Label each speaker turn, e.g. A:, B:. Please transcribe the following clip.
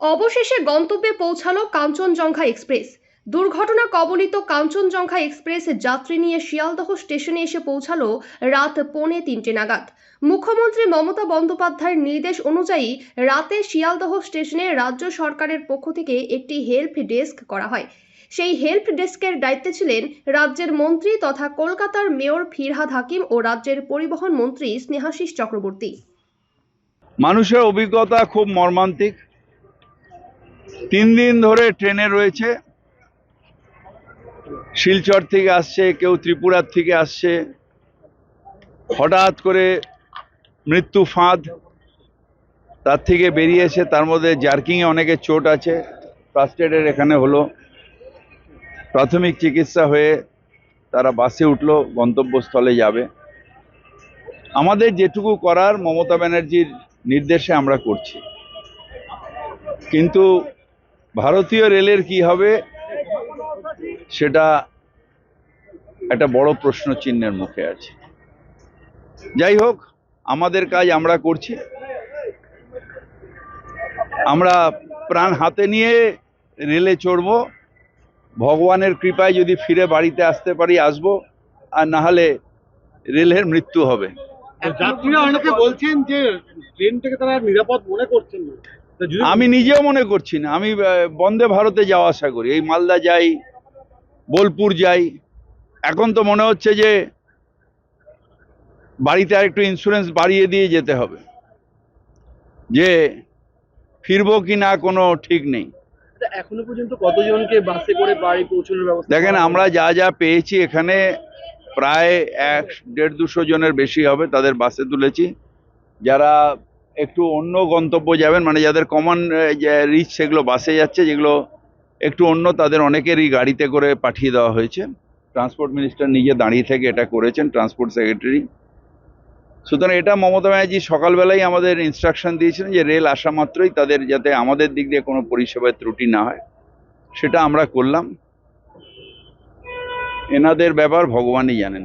A: অবশেষে গন্তব্যে পৌঁছালো কাঞ্চনজঙ্ঘা এক্সপ্রেস। দুর্ঘটনা কবলিত কাঞ্চনজঙ্ঘা এক্সপ্রেস যাত্রী নিয়ে শিয়ালদহ স্টেশনে এসে পৌঁছালো রাত পৌনে তিনটে নাগাদ। মুখ্যমন্ত্রী মমতা বন্দ্যোপাধ্যায়ের নির্দেশ অনুযায়ী রাতে শিয়ালদহ স্টেশনে রাজ্য সরকারের পক্ষ থেকে একটি হেল্প ডেস্ক করা হয়। সেই হেল্প ডেস্কের দায়িত্বে ছিলেন রাজ্যের মন্ত্রী তথা কলকাতার মেয়র ফিরহাদ হাকিম ও রাজ্যের পরিবহন মন্ত্রী স্নেহাশিস চক্রবর্তী।
B: মানুষের অভিজ্ঞতা খুব মর্মান্তিক। তিন দিন ধরে ট্রেনে রয়েছে। শিলচর থেকে আসছে, কেউ ত্রিপুরার থেকে আসছে। হঠাৎ করে মৃত্যু ফাঁদ। তার থেকে বেরিয়েছে তার মধ্যে জার্কিংয়ে অনেকের চোট আছে। ফার্স্ট এডের এখানে হলো। প্রাথমিক চিকিৎসা হয়ে তারা বাসে উঠল, গন্তব্যস্থলে যাবে। আমাদের যেটুকু করার মমতা ব্যানার্জির নির্দেশে আমরা করছি। কিন্তু ভারতীয় রেলের কি হবে সেটা একটা বড় প্রশ্ন চিহ্নের মুখে আছে। যাই হোক, আমাদের কাজ আমরা করছি। আমরা প্রাণ হাতে নিয়ে রেলে চড়বো। ভগবানের কৃপায় যদি ফিরে বাড়িতে আসতে পারি, আসব। আর না হলে রেলের মৃত্যু হবে।
C: যাত্রীরা অনেকে বলছেন যে ট্রেনটাকে তারা নিরাপদ মনে করছেন না।
B: আমি নিজেও মনে করছি না। আমি বন্দে ভারতে যাওয়া আসা করি। এই মালদা যাই বোলপুর যাই। এখন তো মনে হচ্ছে যে বাড়িতে আর একটু ইন্স্যুরেন্স বাড়িয়ে দিয়ে যেতে হবে। যে ফিরবো কি না কোনো ঠিক নেই।
C: এখনও পর্যন্ত কতজনকে বাসে করে বাড়ি পৌঁছানোর ব্যবস্থা
B: দেখেন আমরা যা যা পেয়েছি এখানে প্রায় এক দেড় দুশো জনের বেশি হবে তাদের বাসে তুলেছি। যারা একটু অন্য গন্তব্য যাবেন মানে যাদের কমন রিচ সেগুলো বাসে যাচ্ছে, যেগুলো একটু অন্য, তাদের অনেকেরই গাড়িতে করে পাঠিয়ে দেওয়া হয়েছে। ট্রান্সপোর্ট মিনিস্টার নিজে দাঁড়িয়ে থেকে এটা করেছেন ট্রান্সপোর্ট সেক্রেটারি সুতরাং এটা মমতা ব্যানার্জি সকালবেলায় আমাদের ইনস্ট্রাকশন দিয়েছিলেন যে রেল আসা মাত্রই তাদের যাতে আমাদের দিক দিয়ে কোনো পরিষেবায় ত্রুটি না হয়। সেটা আমরা করলাম। এনাদের ব্যাপার ভগবানই জানেন।